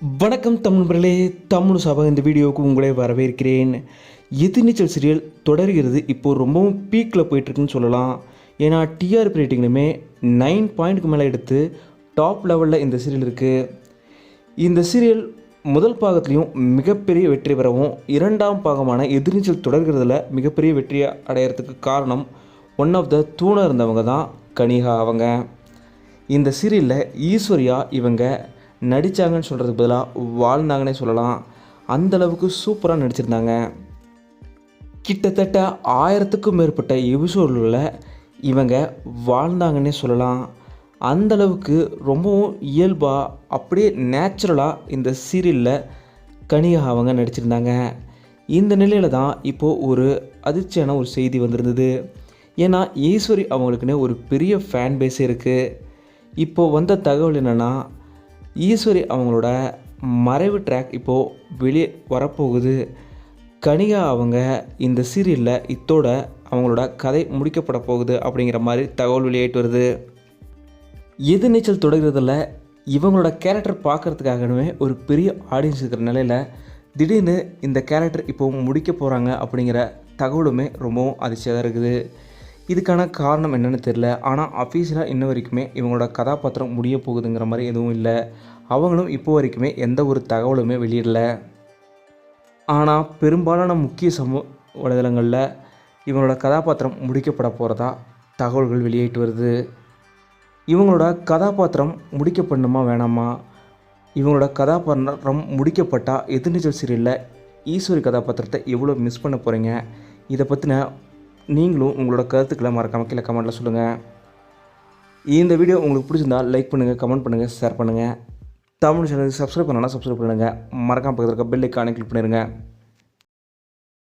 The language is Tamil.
வணக்கம் தமிழ்களே தமிழ் சபா இந்த வீடியோவுக்கு உங்களை வரவேற்கிறேன். எதிர்நீச்சல் சீரியல் தொடர்கிறது. இப்போ ரொம்பவும் பீக்கில் போயிட்டுருக்குன்னு சொல்லலாம். ஏன்னா டிஆர்பி ரேட்டிங்லுமே நைன் பாயிண்ட்க்கு மேலே எடுத்து டாப் லெவலில் இந்த சீரியல் இருக்குது இந்த சீரியல் முதல் பாகத்துலேயும் மிகப்பெரிய வெற்றி பெறவும் இரண்டாம் பாகமான எதிர்நீச்சல் தொடர்கிறதுல மிகப்பெரிய வெற்றியை அடையிறதுக்கு காரணம் ஒன் ஆஃப் த தூணாக இருந்தவங்க தான் கனிகா அவங்க. இந்த சீரியலில் ஈஸ்வரியா இவங்க நடித்தாங்கன்னு சொல்கிறதுக்கு பதிலாக வாழ்ந்தாங்கன்னே சொல்லலாம். அந்த அளவுக்கு சூப்பராக நடிச்சிருந்தாங்க. கிட்டத்தட்ட ஆயிரத்துக்கும் மேற்பட்ட எபிசோடில் இவங்க வாழ்ந்தாங்கன்னே சொல்லலாம். அந்தளவுக்கு ரொம்பவும் இயல்பாக அப்படியே நேச்சுரலாக இந்த சீரியலில் கனிகா அவங்க நடிச்சிருந்தாங்க. இந்த நிலையில் தான் இப்போது ஒரு அதிர்ச்சியான ஒரு செய்தி வந்திருந்தது. ஏன்னா ஈஸ்வரி அவங்களுக்குன்னு ஒரு பெரிய ஃபேன் பேஸே இருக்குது இப்போது வந்த தகவல் என்னென்னா ஈஸ்வரி அவங்களோட மறைவு ட்ராக் இப்போது வெளியே வரப்போகுது. கனிகா அவங்க இந்த சீரியலில் இத்தோட அவங்களோட கதை முடிக்கப்பட போகுது அப்படிங்கிற மாதிரி தகவல் வெளியாயிட்டு வருது. எதிர்நீச்சல் தொடங்குறதில் இவங்களோட கேரக்டர் பார்க்குறதுக்காகவே ஒரு பெரிய ஆடியன்ஸ் இருக்கிற நிலையில் திடீர்னு இந்த கேரக்டர் இப்போ முடிக்க போகிறாங்க அப்படிங்கிற தகவலுமே ரொம்பவும் அதிர்ச்சியாக தான் இருக்குது. இதுக்கான காரணம் என்னென்னு தெரில ஆனால் அஃபீஷியலாக இன்ன வரைக்குமே இவங்களோட கதாபாத்திரம் முடிய போகுதுங்கிற மாதிரி எதுவும் இல்லை. அவங்களும் இப்போ வரைக்குமே எந்த ஒரு தகவலுமே வெளியிடல. ஆனால் பெரும்பாலான முக்கிய சமூக வலைதளங்களில் இவங்களோட கதாபாத்திரம் முடிக்கப்பட போகிறதா தகவல்கள் வெளியிட்டு வருது. இவங்களோட கதாபாத்திரம் முடிக்கப்படணுமா வேணாமா? இவங்களோட கதாபாத்திரம் முடிக்கப்பட்டால் எதிர்நீச்சல் சீரியலில் ஈஸ்வரி கதாபாத்திரத்தை எவ்வளோ மிஸ் பண்ண போகிறீங்க இதை பற்றின நீங்களும் உங்களோட கருத்துக்களை மறக்காமல் கீழே கமெண்ட்டில் சொல்லுங்கள் இந்த வீடியோ உங்களுக்கு பிடிச்சிருந்தா லைக் பண்ணுங்கள் கமெண்ட் பண்ணுங்கள் ஷேர் பண்ணுங்கள் தமிழ் சேனலுக்கு சப்ஸ்கிரைப் பண்ணலாம் சப்ஸ்கிரைப் பண்ணுங்கள் மறக்காமல் பக்கத்தில் இருக்க பெல் ஐக்கானை கிளிக் பண்ணிடுங்க.